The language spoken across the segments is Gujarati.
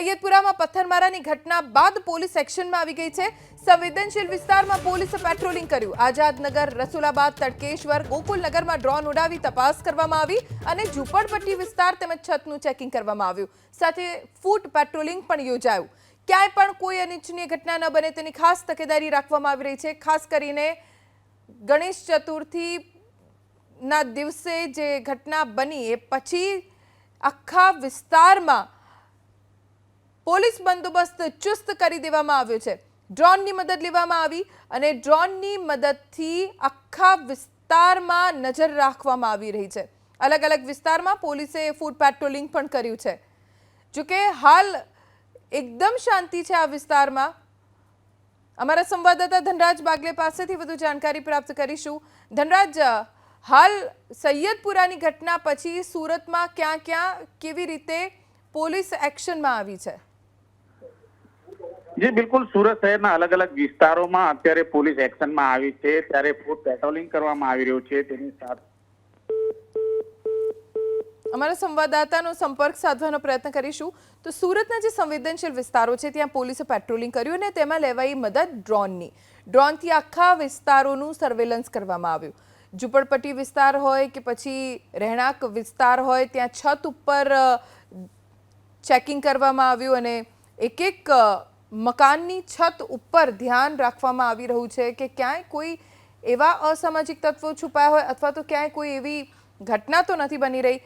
સૈયદપુરામાં પથ્થરમારાની ઘટના બાદ પોલીસ એક્શનમાં આવી ગઈ છે. સંવેદનશીલ વિસ્તારમાં પોલીસે પેટ્રોલિંગ કર્યું. આઝાદનગર, રસુલાબાદ, તડકેશ્વર, ગોકુલનગરમાં ડ્રોન ઉડાવી તપાસ કરવામાં આવી અને ઝૂંપડપટ્ટી વિસ્તાર તેમજ છતનું ચેકિંગ કરવામાં આવ્યું. સાથે ફૂટ પેટ્રોલિંગ પણ યોજાયું. ક્યાંય પણ કોઈ અનિચ્છનીય ઘટના ન બને તેની ખાસ તકેદારી રાખવામાં આવી રહી છે. ખાસ કરીને ગણેશ ચતુર્થી ના દિવસે જે ઘટના બની એ પછી આખા વિસ્તારમાં પોલીસ બંદોબસ્ત ચુસ્ત કરી દેવામાં આવ્યો છે. ડ્રોનની મદદ લેવામાં આવી અને ડ્રોનની મદદથી આખા વિસ્તારમાં નજર રાખવામાં આવી રહી છે. અલગ અલગ વિસ્તારમાં પોલીસે ફૂડ પેટ્રોલિંગ પણ કર્યું છે. જોકે હાલ એકદમ શાંતિ છે આ વિસ્તારમાં. અમારા સંવાદદાતા ધનરાજ બાગલે પાસેથી વધુ જાણકારી પ્રાપ્ત કરીશું. ધનરાજ, હાલ સૈયદપુરાની ઘટના પછી સુરતમાં ક્યાં ક્યાં કેવી રીતે પોલીસ એક્શનમાં આવી છે? જી, બિલકુલ. સુરત શહેરના અલગ અલગ વિસ્તારોમાં અત્યારે પોલીસ એક્શનમાં આવી છે. ત્યારે ફૂડ પેટ્રોલિંગ કરવામાં આવી રહ્યું છે. તેની સાથે અમારા સંવાદદાતાનો સંપર્ક સાધવાનો પ્રયત્ન કરીશું. તો સુરતના જે સંવેદનશીલ વિસ્તારો છે, ત્યાં પોલીસે પેટ્રોલિંગ કર્યું અને તેમાં લેવાઈ મદદ ડ્રોનની. ડ્રોનથી આખા વિસ્તારોનું સર્વેલન્સ કરવામાં આવ્યું. ઝૂંપડપટ્ટી વિસ્તાર હોય કે પછી રહેણાંક વિસ્તાર હોય, ત્યાં છત ઉપર ચેકિંગ કરવામાં આવ્યું અને એક એક મકાનની છત ઉપર ધ્યાન રાખવામાં આવી રહ્યું છે કે ક્યાંય કોઈ એવા અસામાજિક તત્વો છુપાયા હોય અથવા તો ક્યાંય કોઈ એવી ઘટના તો નથી બની રહી.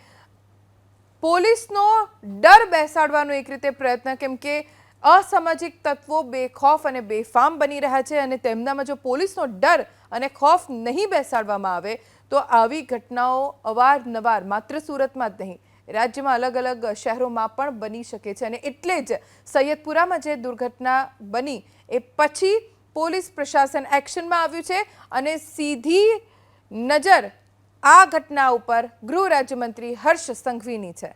પોલીસનો ડર બેસાડવાનો એક રીતે પ્રયત્ન, કેમ કે અસામાજિક તત્વો બેખોફ અને બેફામ બની રહ્યા છે અને તેમનામાં જો પોલીસનો ડર અને ખોફ નહીં બેસાડવામાં આવે, તો આવી ઘટનાઓ અવારનવાર માત્ર સુરતમાં જ નહીં રાજ્યમાં અલગ અલગ શહેરોમાં પણ બની શકે છે અને એટલે જ સૈયદપુરામાં જે દુર્ઘટના બની એ પછી પોલીસ પ્રશાસન એક્શનમાં આવ્યું છે અને સીધી નજર આ ઘટના ઉપર ગૃહ રાજ્યમંત્રી હર્ષ સંઘવીની છે.